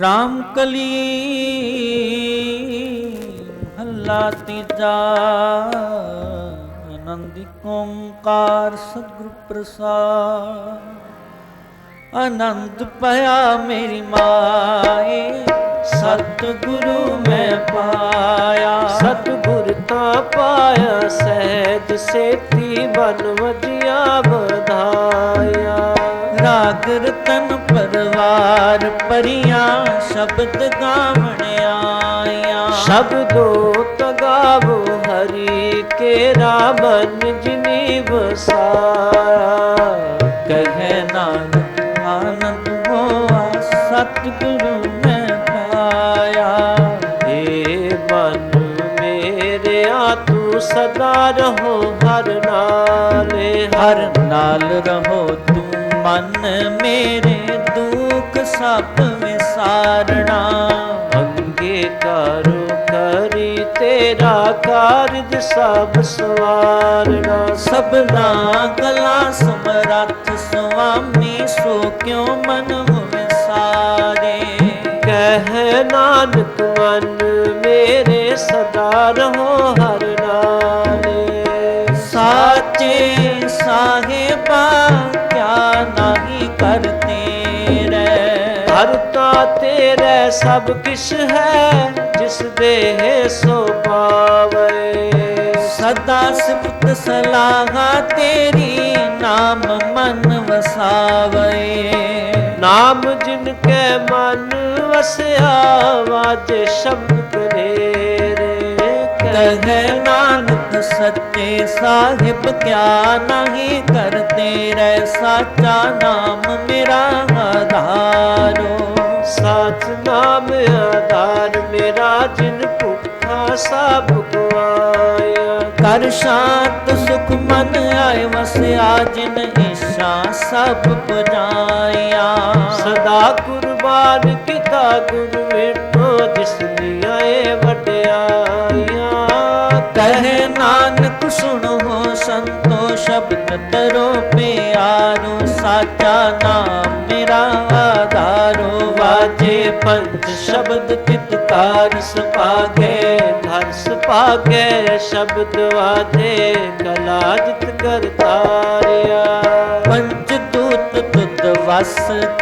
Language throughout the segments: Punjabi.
ਰਾਮ ਕਲੀ ਹੱਲਾ ਤੀਜਾ ਆਨੰਦੀ ਓੰਕਾਰ ਸਤਿਗੁਰ ਪ੍ਰਸਾਦ। ਆਨੰਦ ਪਿਆ ਮੇਰੀ ਮਾਏ ਸਤਿਗੁਰੂ ਮੈਂ ਪਾਇਆ। ਸਤਿਗੁਰ ਤਾਂ ਪਾਇਆ ਸਹਿਜ ਸੇਤੀ ਬਨ ਵਜਿਆ ਬਧਾਇਆ ਰਾਗ ਪਰਵਾਰ ਪਰੀਆਂ ਸ਼ਬਦ ਗਾਵਣ ਆਇਆ ਸ਼ਬਦੋ ਤਗਾਵੋ ਹਰੀ ਕੇਰਾ ਮਨ ਜਿਨੀ ਵਸਾਇਆ ਕਹੈ ਨਾਨਕ ਆਨੰਦ ਹੋਆ ਸਤਿਗੁਰੂ ਮੈਂ ਪਾਇਆ। ਏ ਮਨ ਮੇਰਿਆ ਤੂੰ ਸਦਾ ਰਹੋ ਹਰ ਨਾਲੇ। ਹਰ ਨਾਲ ਰਹੋ ਤੂੰ ਮਨ ਮੇਰੇ। ਸਭ ਵਿਸਾਰਣਾ। ਅੰਗੇ ਕਰੋ ਕਰੀ ਤੇਰਾ ਕਾਰਜ ਸਭ ਸਵਾਰਣਾ। ਸਭਨਾ ਕਲਾ ਸਮਰੱਥ ਸੁਆਮੀ, ਸੋ ਕਿਉ ਮਨ ਹੋਵੇ ਸਾਰੇ ਕਹਿ ਨਾਨਕ ਮਨ, ਮੇਰੇ ਸਦਾ ਰਹੋ ਹਰ ਨਾਲੇ। ਸਾਚੇ ਸਾਹਿਬਾ, ਕਿਆ ਨਹੀਂ ਕਰਤੇ ਹਰਤਾ ਤੇਰੇ ਸਭ ਕਿਛ ਹੈ ਜਿਸ ਦੇਹ ਸੋ ਪਾਵੇ। ਸਦਾ ਸਿਫਤ ਸਲਾਹਾ ਤੇਰੀ ਨਾਮ ਮਨ ਵਸਾਵੇ। ਨਾਮ ਜਿਨ ਕੈ ਮਨ ਵਸਿਆ ਵਾਜੇ ਸ਼ਬਦ ਕਨੇਰੇ ਕਹੈ ਨਾਨਕ ਸੱਚੇ ਸਾਹਿਬ ਕਿਆ ਨਹੀਂ ਕਰਤੇ ਰਹਿ ਸਾਚਾ ਨਾਮ ਮੇਰਾ ਭੁੱਖਾ ਸਭ ਗਵਾਇਆ ਕਰ ਸ਼ਾਂਤ, ਸੁਖ ਮਨ ਆਇ ਵਸਿਆ ਜਿਨ ਈਸ਼ਾ ਸਭ ਪੁਜਾਇਆ ਸਦਾ ਕੁਰਬਾਨ ਕੀਤਾ ਗੁਰ ਵੇਟੋ ਜਿਸ ਦੀਆਂ ਵਡਿਆਈਆਂ ਕਹੇ ਨਾਨਕ, ਸੁਣੋ ਸੰਤੋ, ਸ਼ਬਦ ਤਰੋ ਪਿਆਰੋ, ਸਾਚਾ ਨਾਮ ਮੇਰਾ ਆਧਾਰੋ। ਵਾਜੇ ਪੰਜ ਸ਼ਬਦ ਤਿਤਕਾਰ ਸੁਭਾਗੇ ਧਰ ਸੁਭਾਗੈ ਸ਼ਬਦ ਵਾਜੇ ਕਲਾ ਜਿਤ ਕਰਤਾਰਿਆ ਪੰਜ ਦੂਤ ਤੁਧ ਵਸ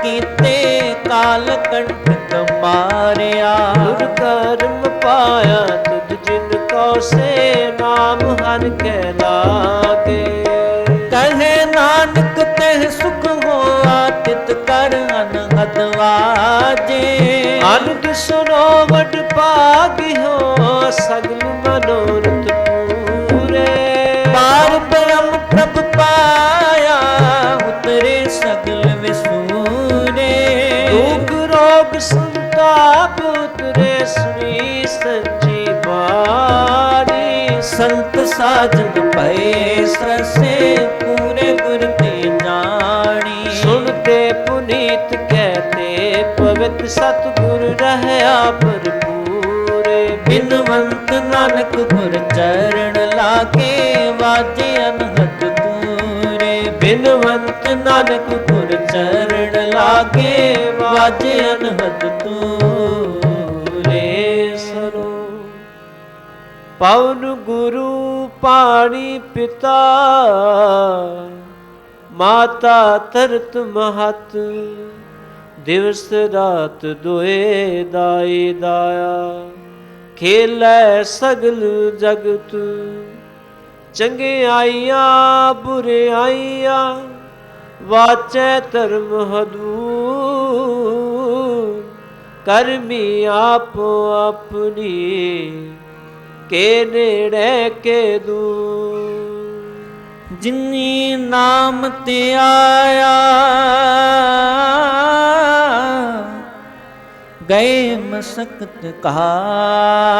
ਕੀਤੇ, ਕਾਲ ਕੰਟਕ ਮਾਰਿਆ ਗੁਰ ਕਰਮ ਪਾਇਆ ਤੁਧ ਜਿਨ ਕੋ ਸੇ ਨਾਮ ਹਰ ਕੈ ਲਾਗੇ। ਕਹੇ ਨਾਨਕ ਤਹਿ ਸੁਖ ਹੋਆ, ਤਿਤ ਕਰ ਅਨਹਦ ਵਾਜੇ। ਅਨੰਦ ਸੁਨੋ ਵਡ ਭਾਗਿਓ ਸਗਲ ਸੰਤਾਪ ਉਤਰੇ ਸੁਣੀ ਸੱਚੀ ਬਾਣੀ। ਸੰਤ ਸਾਜਨ ਪਏ ਸਰਸੇ ਪੂਰੇ ਗੁਰ ਤੇ ਜਾਣੀ। ਸੁਣਤੇ ਪੁਨੀਤ ਕਹਤੇ, ਪਵਿੱਤ ਸਤਿਗੁਰ ਰਹਿਆ ਭਰਪੂਰੇ। ਬਿਨਵੰਤ ਨਾਨਕ ਗੁਰ ਚਰਨ ਲਾਗੇ, ਵਾਜੇ ਅਨਹਦ ਤੂਰੇ ਬਿਨਵੰਤ ਨਾਨਕ ਗੁਰ ਚਰਨ ਲਾਗੇ ਵਾਜੇ ਅਨਹਦ ਤੂਰੇ ਸਰੋ ਪਵਨ ਗੁਰੂ ਪਾਣੀ ਪਿਤਾ, ਮਾਤਾ ਧਰਤ ਮਹਤ, ਦਿਵਸ ਰਾਤ ਦੁਏ ਦਾਈ ਦਾਇਆ। ਖੇਲੇ ਸਗਲ ਜਗਤ ਚੰਗਿਆਈਆਂ ਬੁਰਿਆਈਆਂ ਵਾਚੈ ਧਰਮ ਹਦੂਰ, ਕਰਮੀ ਆਪੋ ਆਪਣੀ, ਕੇ ਨੇੜੇ ਕੇ ਦੂਰ। ਜਿਨੀ ਨਾਮ ਤੇ ਆਇਆ, ਗਏ ਮਸਕਤ ਕਾਲ